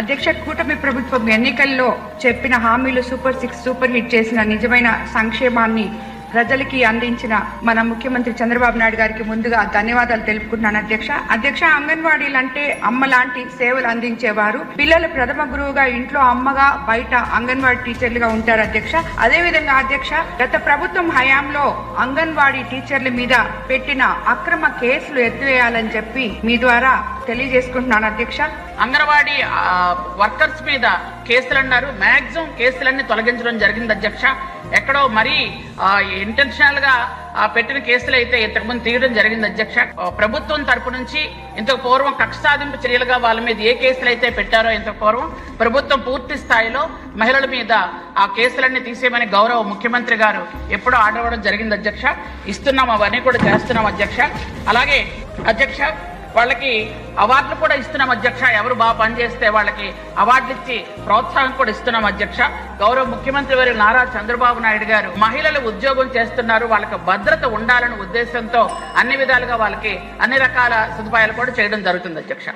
అధ్యక్ష కూటమి ప్రభుత్వం ఎన్నికల్లో చెప్పిన హామీలు సూపర్ సిక్స్ సూపర్ హిట్ చేసిన నిజమైన సంక్షేమాన్ని ప్రజలకి అందించిన మన ముఖ్యమంత్రి చంద్రబాబు నాయుడు గారికి ముందుగా ధన్యవాదాలు తెలుపుకుంటున్నాను అధ్యక్ష. అధ్యక్ష అంగన్వాడీలు అంటే అమ్మ లాంటి సేవలు అందించేవారు. పిల్లలు ప్రథమ గురువుగా ఇంట్లో అమ్మగా బయట అంగన్వాడీ టీచర్లుగా ఉంటారు అధ్యక్ష. అదే విధంగా అధ్యక్ష గత ప్రభుత్వం హయాంలో అంగన్వాడీ టీచర్ల మీద పెట్టిన అక్రమ కేసులు ఎత్తివేయాలని చెప్పి మీ ద్వారా తెలియజేసుకుంటున్నాను అధ్యక్ష. అంగన్వాడీ వర్కర్స్ మీద కేసులు అన్నారు మ్యాక్సిమం కేసులన్నీ తొలగించడం జరిగింది అధ్యక్ష. ఎక్కడో మరీ ఇంటెన్షనల్గా పెట్టిన కేసులు అయితే ఇంతకుముందు తీయడం జరిగింది అధ్యక్ష. ప్రభుత్వం తరపు నుంచి ఇంతకు పూర్వం కక్ష సాధింపు చర్యలుగా వాళ్ళ మీద ఏ కేసులు అయితే పెట్టారో ఇంతకు పూర్వం ప్రభుత్వం పూర్తి స్థాయిలో మహిళల మీద ఆ కేసులన్నీ తీసేయమని గౌరవ ముఖ్యమంత్రి గారు ఎప్పుడో ఆర్డర్ ఇవ్వడం జరిగింది అధ్యక్ష. ఇస్తున్నాం అవన్నీ కూడా చేస్తున్నాం అధ్యక్ష. అలాగే అధ్యక్ష వాళ్ళకి అవార్డులు కూడా ఇస్తున్నాం అధ్యక్ష. ఎవరు బాగా పనిచేస్తే వాళ్ళకి అవార్డులు ఇచ్చి ప్రోత్సాహం కూడా ఇస్తున్నాం అధ్యక్ష. గౌరవ ముఖ్యమంత్రి వారి నారా చంద్రబాబు నాయుడు గారు మహిళలు ఉద్యోగం చేస్తున్నారు. వాళ్ళకి భద్రత ఉండాలనే ఉద్దేశంతో అన్ని విధాలుగా వాళ్ళకి అన్ని రకాల సదుపాయాలు కూడా చేయడం జరుగుతుంది అధ్యక్ష.